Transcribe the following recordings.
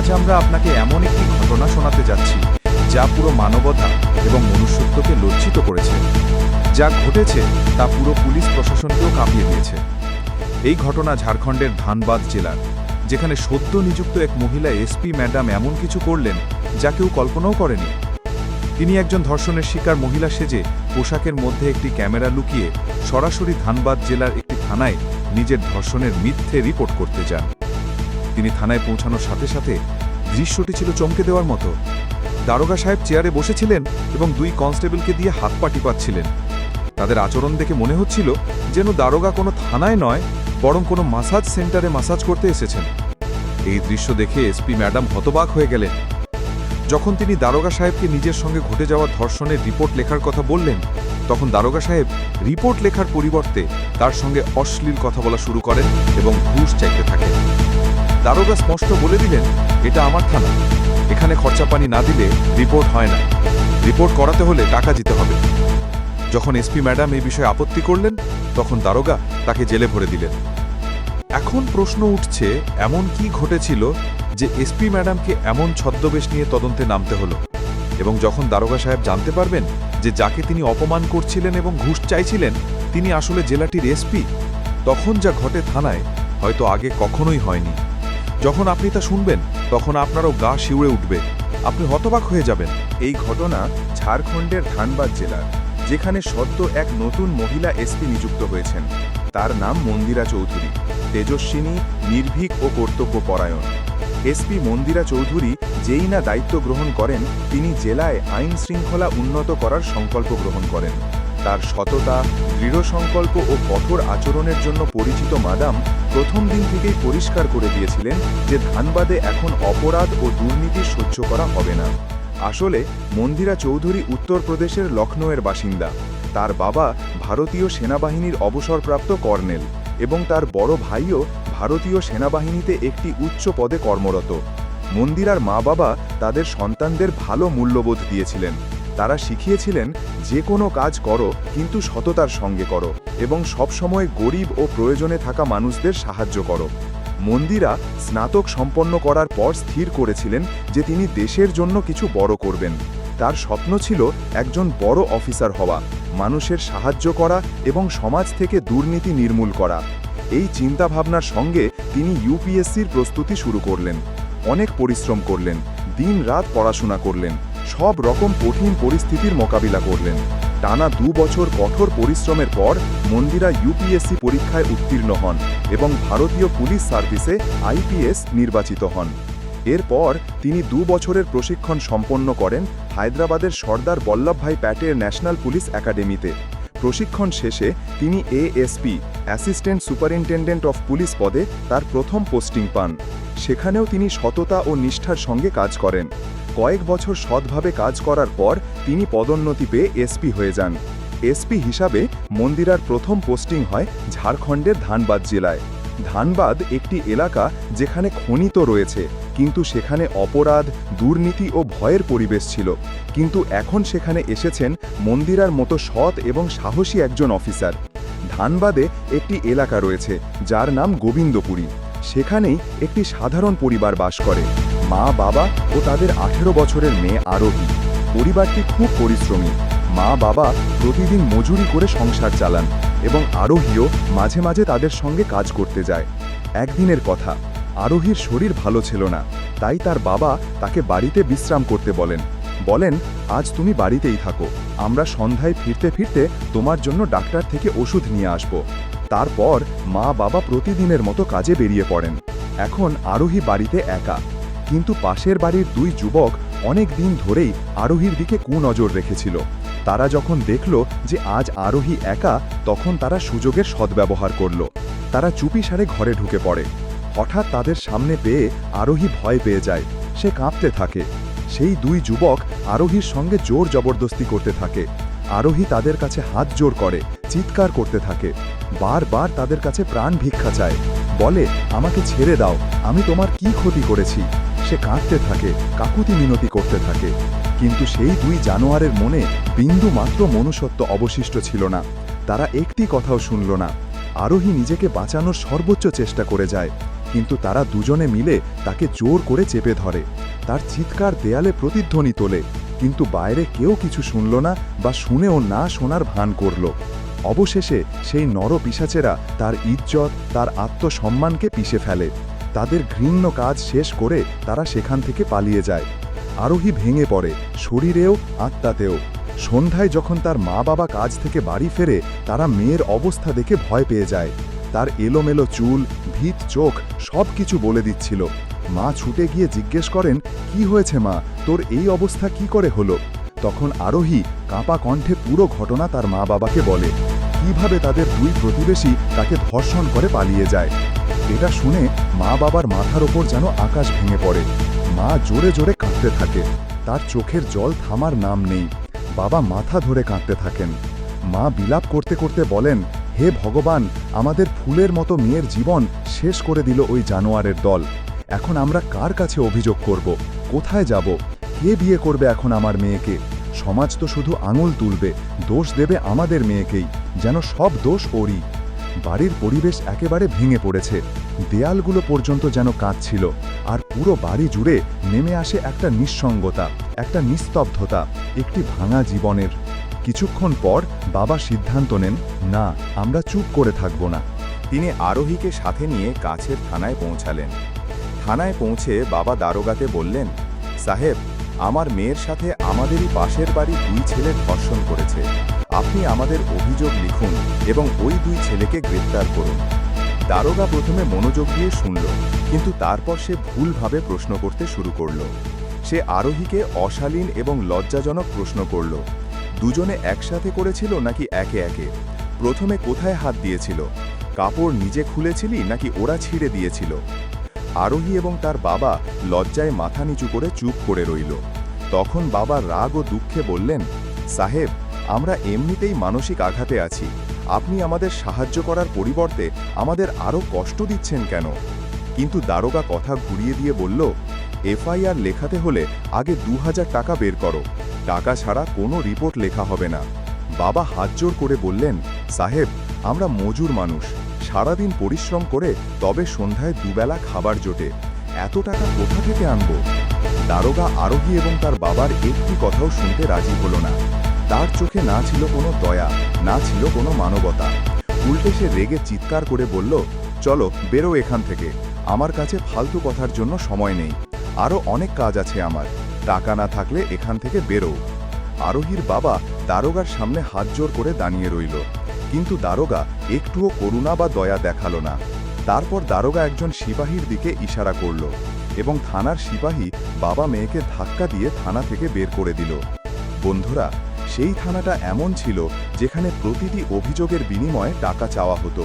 আজ আমরা আপনাকে এমন একটি ঘটনা শোনাতে যাচ্ছি, যা পুরো মানবতা এবং মনুষ্যত্বকে লজ্জিত করেছে। যা ঘটেছে তা পুরো পুলিশ প্রশাসনকেও কাঁপিয়ে দিয়েছে। এই ঘটনা ঝাড়খণ্ডের ধানবাদ জেলার, যেখানে সদ্য নিযুক্ত এক মহিলা এসপি ম্যাডাম এমন কিছু করলেন, যা কেউ কল্পনাও করেনি। তিনি একজন ধর্ষণের শিকার মহিলা সেজে পোশাকের মধ্যে একটি ক্যামেরা লুকিয়ে সরাসরি ধানবাদ জেলার একটি থানায় নিজের ধর্ষণের মিথ্যে রিপোর্ট করতে যান। তিনি থানায় পৌঁছানোর সাথে সাথে দৃশ্যটি ছিল চমকে দেওয়ার মতো। দারোগা সাহেব চেয়ারে বসেছিলেন এবং দুই কনস্টেবলকে দিয়ে হাত পা টিপাচ্ছিলেন। তাদের আচরণ দেখে মনে হচ্ছিল যেন দারোগা কোনো থানায় নয়, বরং কোনো মাসাজ সেন্টারে মাসাজ করতে এসেছেন। এই দৃশ্য দেখে এসপি ম্যাডাম হতবাক হয়ে গেলেন। যখন তিনি দারোগা সাহেবকে নিজের সঙ্গে ঘটে যাওয়া ধর্ষণের রিপোর্ট লেখার কথা বললেন, তখন দারোগা সাহেব রিপোর্ট লেখার পরিবর্তে তার সঙ্গে অশ্লীল কথা বলা শুরু করেন এবং ঘুষ চাইতে থাকেন। দারোগা স্পষ্ট বলে দিলেন, এটা আমার থানা। এখানে খরচা পানি না দিলে রিপোর্ট হয় না। রিপোর্ট করাতে হলে টাকা দিতে হবে। যখন এসপি ম্যাডাম এই বিষয়ে আপত্তি করলেন, তখন দারোগা তাকে জেলে ভরে দিলেন। এখন প্রশ্ন উঠছে, এমন কি ঘটেছিল যে এসপি ম্যাডামকে এমন ছদ্মবেশ নিয়ে তদন্তে নামতে হলো? এবং যখন দারোগা সাহেব জানতে পারবেন যে যাকে তিনি অপমান করছিলেন এবং ঘুষ চাইছিলেন, তিনি আসলে জেলাটির এসপি তখন যা ঘটে থানায় হয়তো আগে কখনোই হয়নি। যখন আপনি তা শুনবেন, তখন আপনারও গা শিউড়ে উঠবে। আপনি হতবাক হয়ে যাবেন। এই ঘটনা ঝাড়খণ্ডের ধানবাদ জেলার, যেখানে সদ্য এক নতুন মহিলা এসপি নিযুক্ত হয়েছেন। তার নাম মন্দিরা চৌধুরী, তেজস্বিনী, নির্ভীক ও কর্তব্যপরায়ণ। এসপি মন্দিরা চৌধুরী যেই না দায়িত্ব গ্রহণ করেন, তিনি জেলায় আইন শৃঙ্খলা উন্নত করার সংকল্প গ্রহণ করেন। তার সততা, দৃঢ় সংকল্প ও কঠোর আচরণের জন্য পরিচিত মাদাম প্রথম দিন থেকেই পরিষ্কার করে দিয়েছিলেন যে ধানবাদে এখন অপরাধ ও দুর্নীতি সহ্য করা হবে না। আসলে, মন্দিরা চৌধুরী উত্তরপ্রদেশের লখনৌয়ের বাসিন্দা। তার বাবা ভারতীয় সেনাবাহিনীর অবসরপ্রাপ্ত কর্নেল এবং তার বড় ভাইও ভারতীয় সেনাবাহিনীতে একটি উচ্চ পদে কর্মরত। মন্দিরার মা বাবা তাদের সন্তানদের ভালো মূল্যবোধ দিয়েছিলেন। তারা শিখিয়েছিলেন, যে কোনো কাজ করো, কিন্তু সততার সঙ্গে করো এবং সবসময় গরিব ও প্রয়োজনে থাকা মানুষদের সাহায্য করো। মন্দিরা স্নাতক সম্পন্ন করার পর স্থির করেছিলেন যে তিনি দেশের জন্য কিছু বড় করবেন। তার স্বপ্ন ছিল একজন বড় অফিসার হওয়া, মানুষের সাহায্য করা এবং সমাজ থেকে দুর্নীতি নির্মূল করা। এই চিন্তাভাবনার সঙ্গে তিনি ইউপিএসসির প্রস্তুতি শুরু করলেন। অনেক পরিশ্রম করলেন দিন রাত পড়াশোনা করলেন। সব রকম কঠিন পরিস্থিতির মোকাবিলা করলেন। টানা দু বছর কঠোর পরিশ্রমের পর মন্দিরা ইউপিএসসি পরীক্ষায় উত্তীর্ণ হন এবং ভারতীয় পুলিশ সার্ভিসে আইপিএস নির্বাচিত হন। এরপর তিনি দু বছরের প্রশিক্ষণ সম্পন্ন করেন হায়দ্রাবাদের সর্দার বল্লভভাই প্যাটের ন্যাশনাল পুলিশ একাডেমিতে। প্রশিক্ষণ শেষে তিনি ASP, assistant superintendent of police পদে তার প্রথম পোস্টিং পান। সেখানেও তিনি সততা ও নিষ্ঠার সঙ্গে কাজ করেন। কয়েক বছর সৎভাবে কাজ করার পর তিনি পদোন্নতি পেয়ে এসপি হয়ে যান। এসপি হিসাবে মন্দিরার প্রথম পোস্টিং হয় ঝাড়খণ্ডের ধানবাদ জেলায়। ধানবাদ একটি এলাকা যেখানে খনিত রয়েছে, কিন্তু সেখানে অপরাধ, দুর্নীতি ও ভয়ের পরিবেশ ছিল। কিন্তু এখন সেখানে এসেছেন মন্দিরার মতো সৎ এবং সাহসী একজন অফিসার। ধানবাদে একটি এলাকা রয়েছে, যার নাম গোবিন্দপুরী। সেখানেই একটি সাধারণ পরিবার বাস করে। মা, বাবা ও তাদের আঠেরো বছরের মেয়ে আরোহী। পরিবারটি খুব পরিশ্রমী। মা, বাবা প্রতিদিন মজুরি করে সংসার চালান এবং আরোহীও মাঝে মাঝে তাদের সঙ্গে কাজ করতে যায়। একদিনের কথা, আরোহীর শরীর ভালো ছিল না, তাই তার বাবা তাকে বাড়িতে বিশ্রাম করতে বলেন। বলেন, আজ তুমি বাড়িতেই থাকো, আমরা সন্ধ্যায় ফিরতে ফিরতে তোমার জন্য ডাক্তার থেকে ওষুধ নিয়ে আসব। তারপর মা, বাবা প্রতিদিনের মতো কাজে বেরিয়ে পড়েন। এখন আরোহী বাড়িতে একা। কিন্তু পাশের বাড়ির দুই যুবক অনেক দিন ধরেই আরোহীর দিকে কুনজর রেখেছিল। তারা যখন দেখল যে আজ আরোহী একা, তখন তারা সুযোগের সদ্ব্যবহার করল। তারা চুপিসারে ঘরে ঢুকে পড়ে। হঠাৎ তাদের সামনে পেয়ে আরোহী ভয় পেয়ে যায়। সে কাঁপতে থাকে। সেই দুই যুবক আরোহীর সঙ্গে জোর জবরদস্তি করতে থাকে। আরোহী তাদের কাছে হাত জোর করে, চিৎকার করতে থাকে। বারবার তাদের কাছে প্রাণ ভিক্ষা চায়। বলে, আমাকে ছেড়ে দাও। আমি তোমার কি ক্ষতি করেছি? সে কাঁদতে থাকে, কাকুতি মিনতি করতে থাকে। কিন্তু সেই দুই জানোয়ারের মনে বিন্দু মাত্র মনুষ্যত্ব অবশিষ্ট ছিল না। তারা একটি কথাও শুনল না। আরোহী নিজেকে বাঁচানোর সর্বোচ্চ চেষ্টা করে যায়, কিন্তু তারা দুজনে মিলে তাকে জোর করে চেপে ধরে। তার চিৎকার দেয়ালে প্রতিধ্বনি তোলে, কিন্তু বাইরে কেউ কিছু শুনল না বা শুনেও না শোনার ভান করল। অবশেষে সেই নর পিসাচেরা তার ইজ্জত, তার আত্মসম্মানকে পিষে ফেলে। তাদের ঘৃণ্য কাজ শেষ করে তারা সেখান থেকে পালিয়ে যায়। আরোহী ভেঙে পড়ে, শরীরেও, আত্মাতেও। সন্ধ্যায় যখন তার মা বাবা কাজ থেকে বাড়ি ফেরে, তারা মেয়ের অবস্থা দেখে ভয় পেয়ে যায়। তার এলোমেলো চুল, ভিত চোখ সব কিছু বলে দিচ্ছিল। মা ছুটে গিয়ে জিজ্ঞেস করেন, কি হয়েছে মা? তোর এই অবস্থা কি করে হলো? তখন আরোহী কাঁপা কণ্ঠে পুরো ঘটনা তার মা বাবাকে বলে। কীভাবে তাদের দুই প্রতিবেশী তাকে ধর্ষণ করে পালিয়ে যায়। এটা শুনে মা বাবার মাথার ওপর যেন আকাশ ভেঙে পড়ে। মা জোরে জোরে কাঁদতে থাকে। তার চোখের জল থামার নাম নেই। বাবা মাথা ধরে কাঁদতে থাকেন। মা বিলাপ করতে করতে বলেন, হে ভগবান, আমাদের ফুলের মতো মেয়ের জীবন শেষ করে দিল ওই জানোয়ারের দল। এখন আমরা কার কাছে অভিযোগ করব? কোথায় যাব? কে বিয়ে করবে এখন আমার মেয়েকে? সমাজ তো শুধু আঙুল তুলবে, দোষ দেবে আমাদের মেয়েকেই। যেন সব দোষ ওরই। বাড়ির পরিবেশ একেবারে ভেঙে পড়েছে। দেয়ালগুলো পর্যন্ত যেন কাঁদছিল, আর পুরো বাড়ি জুড়ে নেমে আসে একটা নিঃসঙ্গতা, একটা নিস্তব্ধতা, একটি ভাঙা জীবনের। কিছুক্ষণ পর বাবা সিদ্ধান্ত নেন, না, আমরা চুপ করে থাকব না। তিনি আরোহীকে সাথে নিয়ে কাছের থানায় পৌঁছালেন। থানায় পৌঁছে বাবা দারোগাতে বললেন, সাহেব, আমার মেয়ের সাথে আমাদেরই পাশের বাড়ি দুই ছেলে ধর্ষণ করেছে। আপনি আমাদের অভিযোগ লিখুন এবং ওই দুই ছেলেকে গ্রেপ্তার করুন। দারোগা প্রথমে মনোযোগ দিয়ে শুনল, কিন্তু তারপর সে ভুলভাবে প্রশ্ন করতে শুরু করল। সে আরোহীকে অশালীন এবং লজ্জাজনক প্রশ্ন করল, দুজনে একসাথে করেছিল নাকি একে একে? প্রথমে কোথায় হাত দিয়েছিল? কাপড় নিজে খুলেছিলি নাকি ওরা ছিঁড়ে দিয়েছিল? আরোহী এবং তার বাবা লজ্জায় মাথা নিচু করে চুপ করে রইল। তখন বাবা রাগ ও দুঃখে বললেন, সাহেব আমরা এমনিতেই মানসিক আঘাতে আছি। আপনি আমাদের সাহায্য করার পরিবর্তে আমাদের আরও কষ্ট দিচ্ছেন কেন? কিন্তু দারোগা কথা ঘুরিয়ে দিয়ে বলল, এফআইআর লেখাতে হলে আগে দু হাজার টাকা বের করো। টাকা ছাড়া কোনো রিপোর্ট লেখা হবে না। বাবা হাতজোর করে বললেন, সাহেব, আমরা মজুর মানুষ। সারাদিন পরিশ্রম করে তবে সন্ধ্যায় দুবেলা খাবার জোটে। এত টাকা কোথা থেকে আনব? দারোগা আরোহী এবং তার বাবার একটি কথাও শুনতে রাজি হলো না। তার চোখে না ছিল কোনো দয়া, না ছিল কোনো মানবতা। উল্টে সে রেগে চিৎকার করে বলল, চলো, বেরো এখান থেকে। আমার কাছে ফালতু কথার জন্য সময় নেই। আরও অনেক কাজ আছে আমার। টাকা না থাকলে এখান থেকে বেরো। আরোহীর বাবা দারোগার সামনে হাত জোর করে দাঁড়িয়ে রইল। কিন্তু দারোগা একটুও করুণা বা দয়া দেখাল না। তারপর দারোগা একজন সিপাহীর দিকে ইশারা করল এবং থানার সিপাহী বাবা মেয়েকে ধাক্কা দিয়ে থানা থেকে বের করে দিল। বন্ধুরা সেই থানাটা এমন ছিল যেখানে প্রতিটি অভিযোগের বিনিময়ে টাকা চাওয়া হতো।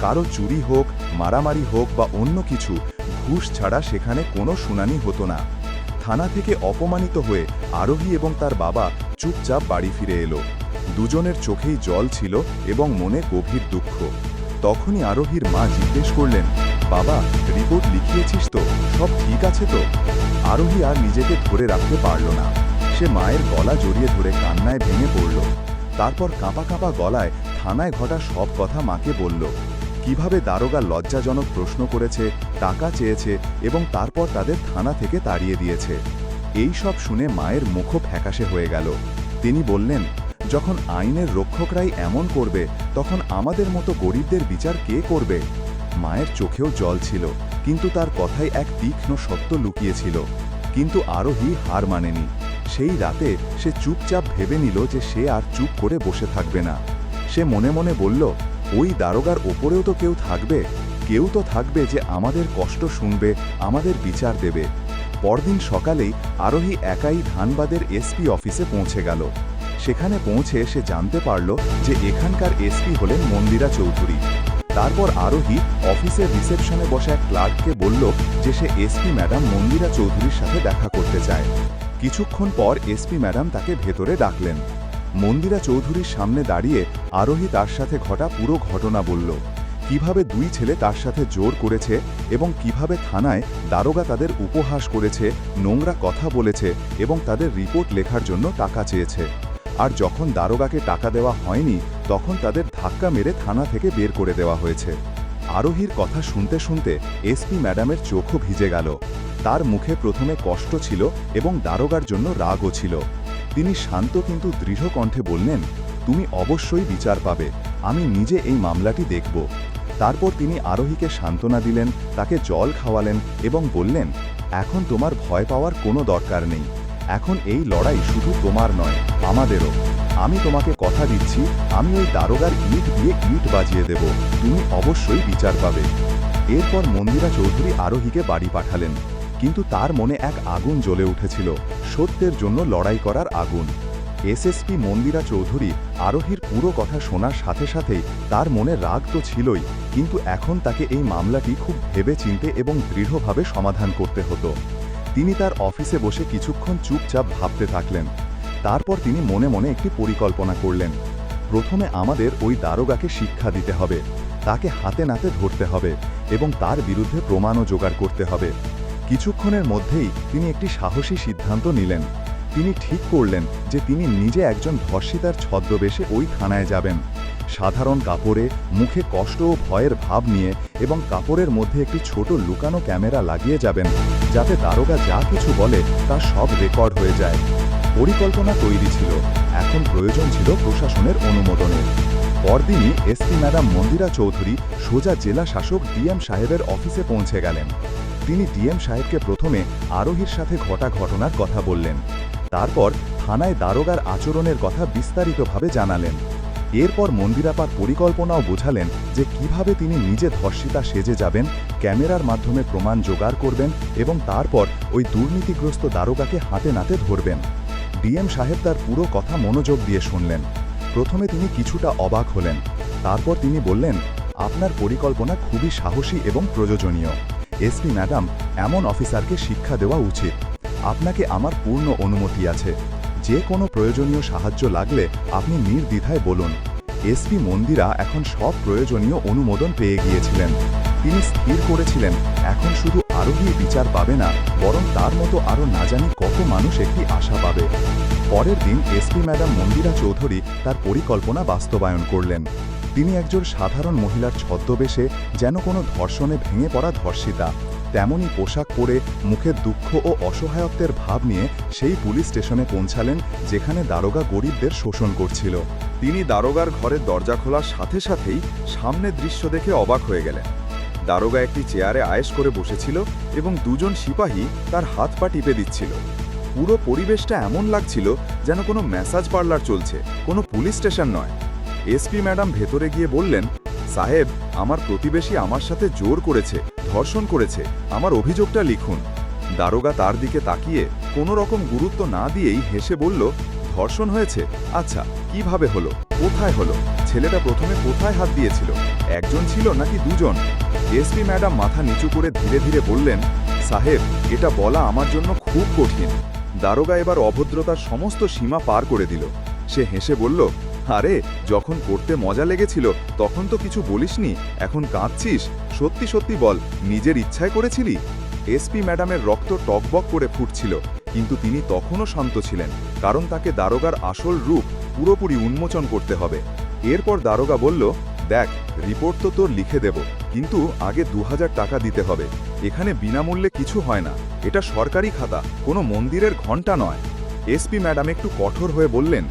কারও চুরি হোক, মারামারি হোক বা অন্য কিছু, ঘুষ ছাড়া সেখানে কোনো শুনানি হতো না। থানা থেকে অপমানিত হয়ে আরোহী এবং তার বাবা চুপচাপ বাড়ি ফিরে এলো। দুজনের চোখেই জল ছিল এবং মনে গভীর দুঃখ। তখনই আরোহীর মা জিজ্ঞেস করলেন, বাবা, রিপোর্ট লিখিয়েছিস তো? সব ঠিক আছে তো? আরোহী আর নিজেকে ধরে রাখতে পারল না। সে মায়ের গলা জড়িয়ে ধরে কান্নায় ভেঙে পড়ল। তারপর কাঁপা কাঁপা গলায় থানায় ঘটা সব কথা মাকে বলল। কীভাবে দারোগা লজ্জাজনক প্রশ্ন করেছে, টাকা চেয়েছে এবং তারপর তাদের থানা থেকে তাড়িয়ে দিয়েছে। এই সব শুনে মায়ের মুখ ফ্যাকাশে হয়ে গেল। তিনি বললেন, যখন আইনের রক্ষকরাই এমন করবে, তখন আমাদের মতো গরিবদের বিচার কে করবে? মায়ের চোখেও জল ছিল, কিন্তু তার কথায় এক তীক্ষ্ণ সত্য লুকিয়েছিল। কিন্তু আরোহী হার মানেনি। সেই রাতে সে চুপচাপ ভেবে নিল যে সে আর চুপ করে বসে থাকবে না। সে মনে মনে বলল, ওই দারোগার ওপরেও তো কেউ থাকবে। কেউ তো থাকবে যে আমাদের কষ্ট শুনবে, আমাদের বিচার দেবে। পরদিন সকালেই আরোহী একাই ধানবাদের এসপি অফিসে পৌঁছে গেল। সেখানে পৌঁছে সে জানতে পারল যে এখানকার এসপি হলেন মন্দিরা চৌধুরী। তারপর আরোহী অফিসের রিসেপশনে বসা এক ক্লার্ককে বলল যে সে এসপি ম্যাডাম মন্দিরা চৌধুরীর সাথে দেখা করতে চায়। কিছুক্ষণ পর এসপি ম্যাডাম তাকে ভেতরে ডাকলেন। মন্দিরা চৌধুরীর সামনে দাঁড়িয়ে আরোহী তার সাথে ঘটা পুরো ঘটনা বলল। কীভাবে দুই ছেলে তার সাথে জোর করেছে এবং কীভাবে থানায় দারোগা তাদের উপহাস করেছে, নোংরা কথা বলেছে এবং তাদের রিপোর্ট লেখার জন্য টাকা চেয়েছে। আর যখন দারোগাকে টাকা দেওয়া হয়নি, তখন তাদের ধাক্কা মেরে থানা থেকে বের করে দেওয়া হয়েছে। আরোহীর কথা শুনতে শুনতে এসপি ম্যাডামের চোখও ভিজে গেল। তার মুখে প্রথমে কষ্ট ছিল এবং দারোগার জন্য রাগও ছিল। তিনি শান্ত কিন্তু দৃঢ় কণ্ঠে বললেন, তুমি অবশ্যই বিচার পাবে, আমি নিজে এই মামলাটি দেখব। তারপর তিনি আরোহীকে সান্ত্বনা দিলেন, তাকে জল খাওয়ালেন এবং বললেন, এখন তোমার ভয় পাওয়ার কোনো দরকার নেই। এখন এই লড়াই শুধু তোমার নয়, আমাদেরও। আমি তোমাকে কথা দিচ্ছি, আমি ওই দারোগার ইট দিয়ে ইট বাজিয়ে দেব, তুমি অবশ্যই বিচার পাবে। এরপর মন্দিরা চৌধুরী আরোহীকে বাড়ি পাঠালেন। কিন্তু তার মনে এক আগুন জ্বলে উঠেছিল, সত্যের জন্য লড়াই করার আগুন। এসএসপি মন্দিরা চৌধুরী আরোহীর পুরো কথা শোনার সাথে সাথেই তার মনে রাগ তো ছিলই, কিন্তু এখন তাকে এই মামলাটি খুব ভেবে চিনতে এবং দৃঢ়ভাবে সমাধান করতে হতো। তিনি তার অফিসে বসে কিছুক্ষণ চুপচাপ ভাবতে থাকলেন। তারপর তিনি মনে মনে একটি পরিকল্পনা করলেন। প্রথমে আমাদের ওই দারোগাকে শিক্ষা দিতে হবে, তাকে হাতে নাতে ধরতে হবে এবং তার বিরুদ্ধে প্রমাণও জোগাড় করতে হবে। কিছুক্ষণের মধ্যেই তিনি একটি সাহসী সিদ্ধান্ত নিলেন। তিনি ঠিক করলেন যে তিনি নিজে একজন ধর্ষিতার ছদ্মবেশে ওই থানায় যাবেন। সাধারণ কাপড়ে, মুখে কষ্ট ও ভয়ের ভাব নিয়ে এবং কাপড়ের মধ্যে একটি ছোট লুকানো ক্যামেরা লাগিয়ে যাবেন, যাতে দারোগা যা কিছু বলে তা সব রেকর্ড হয়ে যায়। পরিকল্পনা তৈরি ছিল। এখন প্রয়োজন ছিল প্রশাসনের অনুমোদনের। পরদিনই এসপি ম্যাডাম মন্দিরা চৌধুরী সোজা জেলা শাসক ডিএম সাহেবের অফিসে পৌঁছে গেলেন। তিনি ডিএম সাহেবকে প্রথমে আরোহীর সাথে ঘটা ঘটনার কথা বললেন। তারপর থানায় দারোগার আচরণের কথা বিস্তারিতভাবে জানালেন। এরপর মন্দিরাপার পরিকল্পনাও বোঝালেন যে কীভাবে তিনি নিজে ধর্ষিতা সেজে যাবেন, ক্যামেরার মাধ্যমে প্রমাণ জোগাড় করবেন এবং তারপর ওই দুর্নীতিগ্রস্ত দারোগাকে হাতে নাতে ধরবেন। ডিএম সাহেব তার পুরো কথা মনোযোগ দিয়ে শুনলেন। প্রথমে তিনি কিছুটা অবাক হলেন। তারপর তিনি বললেন, আপনার পরিকল্পনা খুবই সাহসী এবং প্রয়োজনীয়। এসপি ম্যাডাম, এমন অফিসারকে শিক্ষা দেওয়া উচিত। আপনাকে আমার পূর্ণ অনুমতি আছে। যে কোনো প্রয়োজনীয় সাহায্য লাগলে আপনি নির্দ্বিধায় বলুন। এসপি মন্দিরা এখন সব প্রয়োজনীয় অনুমোদন পেয়ে গিয়েছিলেন। তিনি স্থির করেছিলেন, এখন শুধু আরোহী বিচার পাবে না, বরং তার মতো আরও না জানি কত মানুষ একটি আশা পাবে। পরের দিন এসপি ম্যাডাম মন্দিরা চৌধুরী তার পরিকল্পনা বাস্তবায়ন করলেন। তিনি একজন সাধারণ মহিলার ছদ্মবেশে যেন কোনো ধর্ষণে ভেঙে পড়া ধর্ষিতা তেমনই পোশাক পরে মুখে দুঃখ ও অসহায়ত্বের ভাব নিয়ে সেই পুলিশ স্টেশনে পৌঁছালেন, যেখানে দারোগা গরিবদের শোষণ করছিল। তিনি দারোগার ঘরের দরজা খোলার সাথে সাথেই সামনে দৃশ্য দেখে অবাক হয়ে গেলেন। দারোগা একটি চেয়ারে আয়েশ করে বসেছিল এবং দুজন সিপাহী তার হাত পা টিপে দিচ্ছিল। পুরো পরিবেশটা এমন লাগছিল যেন কোনো ম্যাসাজ পার্লার চলছে, কোনো পুলিশ স্টেশন নয়। এসপি ম্যাডাম ভেতরে গিয়ে বললেন, সাহেব, আমার প্রতিবেশী আমার সাথে জোর করেছে, ধর্ষণ করেছে, আমার অভিযোগটা লিখুন। দারোগা তার দিকে তাকিয়ে কোনো রকম গুরুত্ব না দিয়েই হেসে বলল, ধর্ষণ হয়েছে? আচ্ছা কীভাবে হলো? কোথায় হলো? ছেলেটা প্রথমে কোথায় হাত দিয়েছিল? একজন ছিল নাকি দুজন? এসপি ম্যাডাম মাথা নিচু করে ধীরে ধীরে বললেন, সাহেব, এটা বলা আমার জন্য খুব কঠিন। দারোগা এবার অভদ্রতার সমস্ত সীমা পার করে দিল। সে হেসে বলল, আরে, যখন করতে মজা লেগেছিল, তখন তো কিছু বলিসনি। এখন কাঁদছিস? সত্যি সত্যি বল, নিজের ইচ্ছায় করেছিলি? এসপি ম্যাডামের রক্ত টকবক করে ফুটছিল, কিন্তু তিনি তখনও শান্ত ছিলেন, কারণ তাকে দারোগার আসল রূপ পুরোপুরি উন্মোচন করতে হবে। এরপর দারোগা বলল, দেখ, রিপোর্ট তো তোর লিখে দেব, কিন্তু আগে দু হাজার টাকা দিতে হবে। এখানে বিনামূল্যে কিছু হয় না। এটা সরকারি খাতা, কোনো মন্দিরের ঘণ্টা নয়। এসপি ম্যাডাম একটু কঠোর হয়ে বললেন,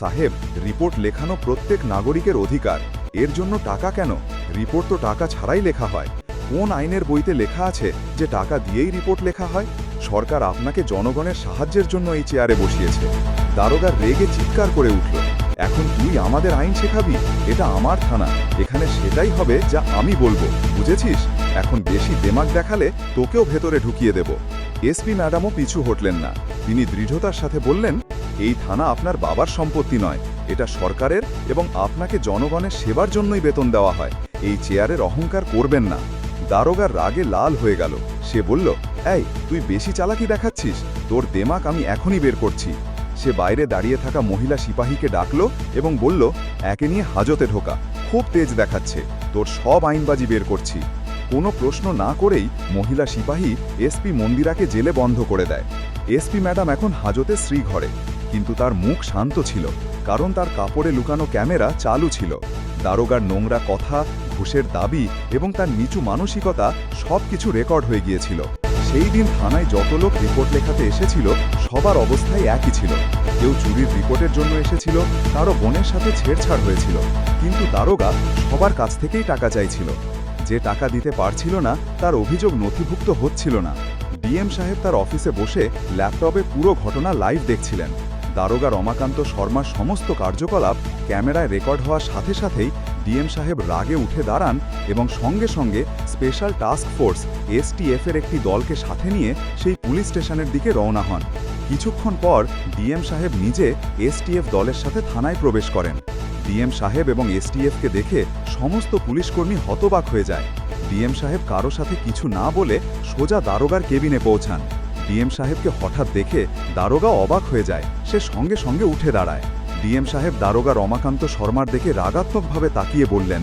সাহেব, রিপোর্ট লেখানো প্রত্যেক নাগরিকের অধিকার। এর জন্য টাকা কেন? রিপোর্ট তো টাকা ছাড়াই লেখা হয়। কোন আইনের বইতে লেখা আছে যে টাকা দিয়েই রিপোর্ট লেখা হয়? সরকার আপনাকে জনগণের সাহায্যের জন্য এই চেয়ারে বসিয়েছে। দারোগার রেগে চিৎকার করে উঠল, এখন তুই আমাদের আইন শেখাবি? এটা আমার থানা। এখানে সেটাই হবে যা আমি বলব, বুঝেছিস? এখন বেশি দেমাগ দেখালে তোকেও ভেতরে ঢুকিয়ে দেব। এসপি ম্যাডামও পিছু হটলেন না। তিনি দৃঢ়তার সাথে বললেন, এই থানা আপনার বাবার সম্পত্তি নয়। এটা সরকারের এবং আপনাকে জনগণের সেবার জন্যই বেতন দেওয়া হয়। এই চেয়ারের অহংকার করবেন না। দারোগার রাগে লাল হয়ে গেল। সে বলল, এই, তুই বেশি চালাকি দেখাচ্ছিস? তোর দেমাক আমি এখনই বের করছি। সে বাইরে দাঁড়িয়ে থাকা মহিলা সিপাহীকে ডাকলো এবং বলল, একে নিয়ে হাজতে ঢোকা, খুব তেজ দেখাচ্ছে, তোর সব আইনবাজি বের করছি। কোনো প্রশ্ন না করেই মহিলা সিপাহী এসপি মন্দিরাকে জেলে বন্ধ করে দেয়। এসপি ম্যাডাম এখন হাজতে শ্রীঘরে, কিন্তু তার মুখ শান্ত ছিল, কারণ তার কাপড়ে লুকানো ক্যামেরা চালু ছিল। দারোগার নোংরা কথা, ঘুষের দাবি এবং তার নিচু মানসিকতা সব কিছু রেকর্ড হয়ে গিয়েছিল। সেই দিন থানায় যত লোক রিপোর্ট লেখাতে এসেছিল, সবার অবস্থাই একই ছিল। কেউ চুরির রিপোর্টের জন্য এসেছিল কারও বোনের সাথে ছেড়ছাড় হয়েছিল। কিন্তু দারোগা সবার কাছ থেকেই টাকা চাইছিল। যে টাকা দিতে পারছিল না, তার অভিযোগ নথিভুক্ত হচ্ছিল না। ডিএম সাহেব তার অফিসে বসে ল্যাপটপে পুরো ঘটনা লাইভ দেখছিলেন। দারোগা রমাকান্ত শর্মার সমস্ত কার্যকলাপ ক্যামেরায় রেকর্ড হওয়ার সাথে সাথেই ডিএম সাহেব রাগে উঠে দাঁড়ান এবং সঙ্গে সঙ্গে স্পেশাল টাস্ক ফোর্স এসটিএফ এর একটি দলকে সাথে নিয়ে সেই পুলিশ স্টেশনের দিকে রওনা হন। কিছুক্ষণ পর ডিএম সাহেব নিজে এসটিএফ দলের সাথে থানায় প্রবেশ করেন। ডিএম সাহেব এবং এসটিএফকে দেখে সমস্ত পুলিশকর্মী হতবাক হয়ে যায়। ডিএম সাহেব কারও সাথে কিছু না বলে সোজা দারোগার কেবিনে পৌঁছান। ডিএম সাহেবকে হঠাৎ দেখে দারোগা অবাক হয়ে যায়। সে সঙ্গে সঙ্গে উঠে দাঁড়ায়। ডিএম সাহেব দারোগা রমাকান্ত শর্মার দেখে রাগাত্মকভাবে তাকিয়ে বললেন,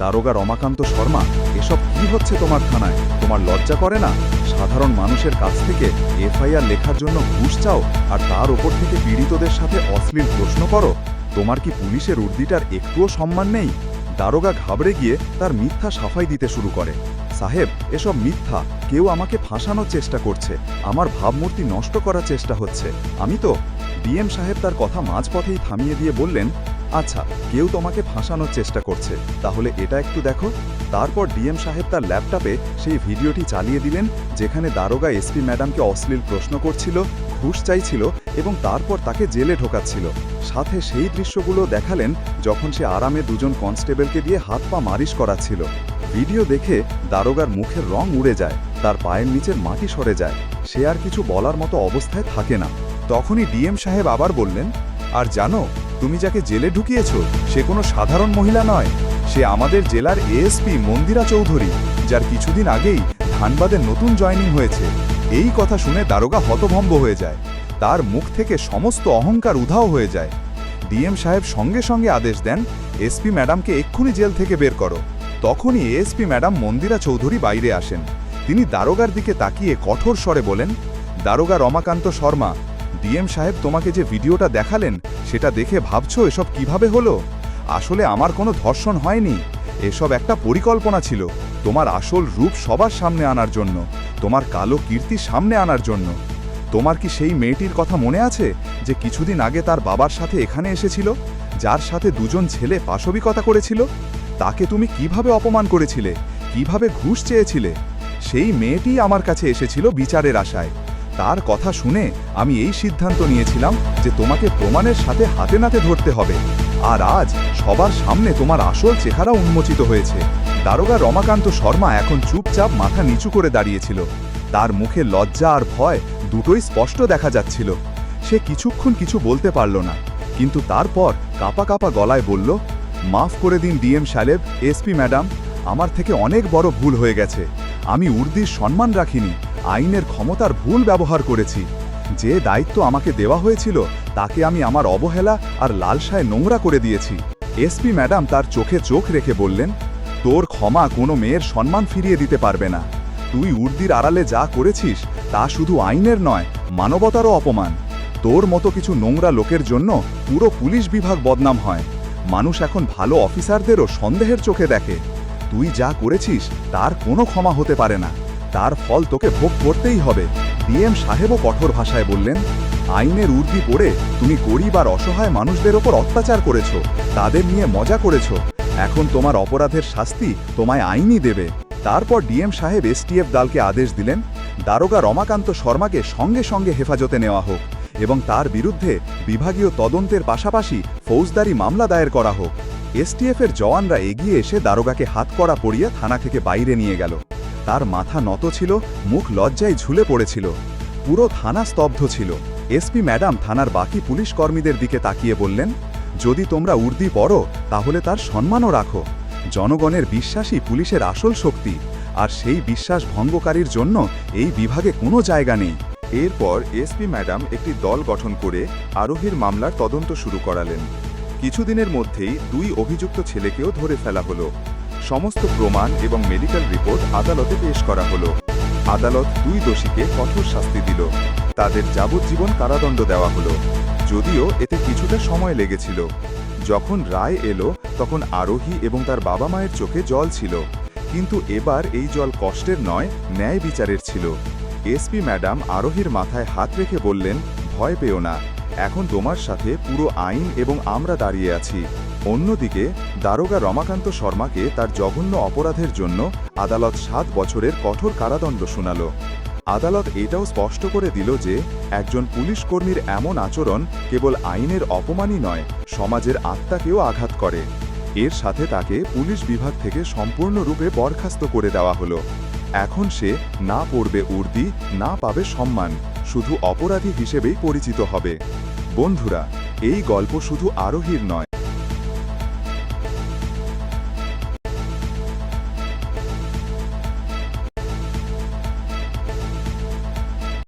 দারোগা রমাকান্ত শর্মা, এসব কি হচ্ছে তোমার থানায়? তোমার লজ্জা করে না? সাধারণ মানুষের কাছ থেকে এফআইআর লেখার জন্য ঘুষ চাও আর তার ওপর থেকে পীড়িতদের সাথে অশ্লীল প্রশ্ন করো? তোমার কি পুলিশের উর্দিটার একটুও সম্মান নেই? দারোগা ঘাবড়ে গিয়ে তার মিথ্যা সাফাই দিতে শুরু করে, সাহেব, এসব মিথ্যা, কেউ আমাকে ফাঁসানোর চেষ্টা করছে। আমার ভাবমূর্তি নষ্ট করার চেষ্টা হচ্ছে। আমি তো ডিএম সাহেব তার কথা মাঝপথেই থামিয়ে দিয়ে বললেন আচ্ছা কেউ তোমাকে ফাঁসানোর চেষ্টা করছে। তাহলে এটা একটু দেখো। তারপর ডিএম সাহেব তার ল্যাপটপে সেই ভিডিওটি চালিয়ে দিলেন, যেখানে দারোগা এসপি ম্যাডামকে অশ্লীল প্রশ্ন করছিল, ঘুষ চাইছিল এবং তারপর তাকে জেলে ঢোকাচ্ছিল। সাথে সেই দৃশ্যগুলো দেখালেন যখন সে আরামে দুজন কনস্টেবলকে দিয়ে হাত পা মারিশ করাচ্ছিল। ভিডিও দেখে দারোগার মুখের রং উড়ে যায়, তার পায়ের নিচের মাটি সরে যায়। সে আর কিছু বলার মতো অবস্থায় থাকে না। তখনই ডিএম সাহেব আবার বললেন, আর জানো, তুমি যাকে জেলে ঢুকিয়েছ, সে কোনো সাধারণ মহিলা নয়। সে আমাদের জেলার এএসপি মন্দিরা চৌধুরী, যার কিছুদিন আগেই ধানবাদে নতুন জয়েনিং হয়েছে। এই কথা শুনে দারোগা হতভম্ব হয়ে যায়। তার মুখ থেকে সমস্ত অহংকার উধাও হয়ে যায়। ডিএম সাহেব সঙ্গে সঙ্গে আদেশ দেন এসপি ম্যাডামকে এক্ষুনি জেল থেকে বের করো। তখনই এএসপি ম্যাডাম মন্দিরা চৌধুরী বাইরে আসেন। তিনি দারোগার দিকে তাকিয়ে কঠোর স্বরে বলেন, দারোগা রমাকান্ত শর্মা ডিএম সাহেব তোমাকে যে ভিডিওটা দেখালেন, সেটা দেখে ভাবছ এসব কীভাবে হলো? আসলে আমার কোনো ধর্ষণ হয়নি। এসব একটা পরিকল্পনা ছিল, তোমার আসল রূপ সবার সামনে আনার জন্য, তোমার কালো কীর্তি সামনে আনার জন্য। তোমার কি সেই মেয়েটির কথা মনে আছে, যে কিছুদিন আগে তার বাবার সাথে এখানে এসেছিল, যার সাথে দুজন ছেলে পাশবিকতা করেছিল? তাকে তুমি কীভাবে অপমান করেছিলে? কীভাবে ঘুষ চেয়েছিলে? সেই মেয়েটি আমার কাছে এসেছিল বিচারের আশায়। তার কথা শুনে আমি এই সিদ্ধান্ত নিয়েছিলাম যে তোমাকে প্রমাণের সাথে হাতে নাতে ধরতে হবে। আর আজ সবার সামনে তোমার আসল চেহারা উন্মোচিত হয়েছে। দারোগা রমাকান্ত শর্মা এখন চুপচাপ মাথা নিচু করে দাঁড়িয়েছিল। তার মুখে লজ্জা আর ভয় দুটোই স্পষ্ট দেখা যাচ্ছিল। সে কিছুক্ষণ কিছু বলতে পারল না, কিন্তু তারপর কাপা কাপা গলায় বলল, মাফ করে দিন ডিএম সাহেব এসপি ম্যাডাম, আমার থেকে অনেক বড় ভুল হয়ে গেছে। আমি উর্দির সম্মান রাখিনি। আইনের ক্ষমতার ভুল ব্যবহার করেছি। যে দায়িত্ব আমাকে দেওয়া হয়েছিল, তাকে আমি আমার অবহেলা আর লালসায় নোংরা করে দিয়েছি। এসপি ম্যাডাম তার চোখে চোখ রেখে বললেন, তোর ক্ষমা কোনো মেয়ের সম্মান ফিরিয়ে দিতে পারবে না। তুই উর্দির আড়ালে যা করেছিস, তা শুধু আইনের নয়, মানবতারও অপমান। তোর মতো কিছু নোংরা লোকের জন্য পুরো পুলিশ বিভাগ বদনাম হয়। মানুষ এখন ভালো অফিসারদেরও সন্দেহের চোখে দেখে। তুই যা করেছিস, তার কোনো ক্ষমা হতে পারে না। তার ফল তোকে ভোগ করতেই হবে। ডিএম সাহেবও কঠোর ভাষায় বললেন, আইনের উর্দি পড়ে তুমি গরিব আর অসহায় মানুষদের ওপর অত্যাচার করেছ। তাদের নিয়ে মজা করেছ। এখন তোমার অপরাধের শাস্তি তোমায় আইনই দেবে। তারপর ডিএম সাহেব এসটিএফ দলকে আদেশ দিলেন, দারোগা রমাকান্ত শর্মাকে সঙ্গে সঙ্গে হেফাজতে নেওয়া হোক এবং তার বিরুদ্ধে বিভাগীয় তদন্তের পাশাপাশি ফৌজদারি মামলা দায়ের করা হোক। এসটিএফের জওয়ানরা এগিয়ে এসে দারোগাকে হাত করা পড়িয়ে থানা থেকে বাইরে নিয়ে গেল। তার মাথা নত ছিল, মুখ লজ্জায় ঝুলে পড়েছিল। পুরো থানা স্তব্ধ ছিল। এসপি ম্যাডাম থানার বাকি পুলিশ কর্মীদের দিকে তাকিয়ে বললেন, যদি তোমরা উর্দি পড়ো, তাহলে তার সম্মানও রাখো। জনগণের বিশ্বাসই পুলিশের আসল শক্তি, আর সেই বিশ্বাস ভঙ্গকারীর জন্য এই বিভাগে কোনো জায়গা নেই। এরপর এসপি ম্যাডাম একটি দল গঠন করে আরোহীর মামলার তদন্ত শুরু করালেন। কিছুদিনের মধ্যেই দুই অভিযুক্ত ছেলেকেও ধরে ফেলা হলো। সমস্ত প্রমাণ এবং মেডিকেল রিপোর্ট আদালতে পেশ করা হলো। আদালত দুই দোষীকে কঠোর শাস্তি দিল। তাদের যাবজ্জীবন কারাদণ্ড দেওয়া হলো। যদিও এতে কিছুটা সময় লেগেছিল। যখন রায় এলো, তখন আরোহী এবং তার বাবা মায়ের চোখে জল ছিল। কিন্তু এবার এই জল কষ্টের নয়, ন্যায় বিচারের ছিল। এসপি ম্যাডাম আরোহীর মাথায় হাত রেখে বললেন, ভয় পেও না। এখন তোমার সাথে পুরো আইন এবং আমরা দাঁড়িয়ে আছি। অন্যদিকে, দারোগা রমাকান্ত শর্মাকে তার জঘন্য অপরাধের জন্য আদালত সাত বছরের কঠোর কারাদণ্ড শোনাল। আদালত এটাও স্পষ্ট করে দিল যে, একজন পুলিশ কর্মীর এমন আচরণ কেবল আইনের অপমানই নয়, সমাজের আত্মাকেও আঘাত করে। এর সাথে তাকে পুলিশ বিভাগ থেকে সম্পূর্ণরূপে বরখাস্ত করে দেওয়া হলো। এখন সে না পড়বে উর্দি, না পাবে সম্মান, শুধু অপরাধী হিসেবেই পরিচিত হবে। বন্ধুরা, এই গল্প শুধু আরোহীর নয়